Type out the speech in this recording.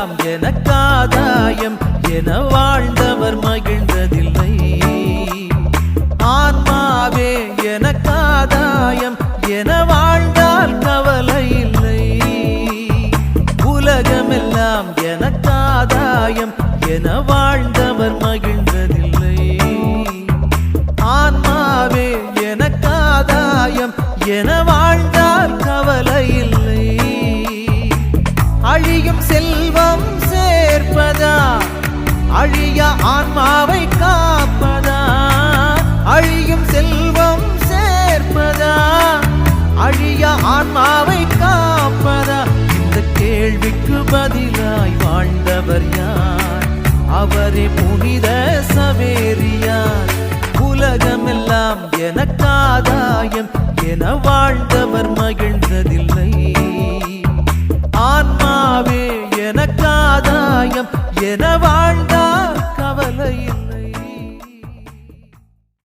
எல்லாம் எனக்காதாயம் என வாழ்ந்தவர் மகிழ்ந்ததில்லை. ஆன்மாவே எனக்காதாயம் என வாழ்ந்தால் கவலை இல்லை. உலகமெல்லாம் எனக்காதாயம் என வாழ்ந்தவர் மகிழ்ந்ததில்லை. ஆன்மாவே எனக்காதாயம் என அழிய ஆன்மாவை காப்பதா? அழியும் செல்வம் சேர்ப்பதா? அழிய ஆன்மாவை காப்பதா? இந்த கேள்விக்கு பதிலாய் வாழ்ந்தவர் யார்? அவரே புனித சவேரியார். உலகமெல்லாம் எனக்காதாயம் என வாழ்ந்தவர் மகிழ்ந்ததில்லை. ஆன்மாவே எனக்காதாயம் என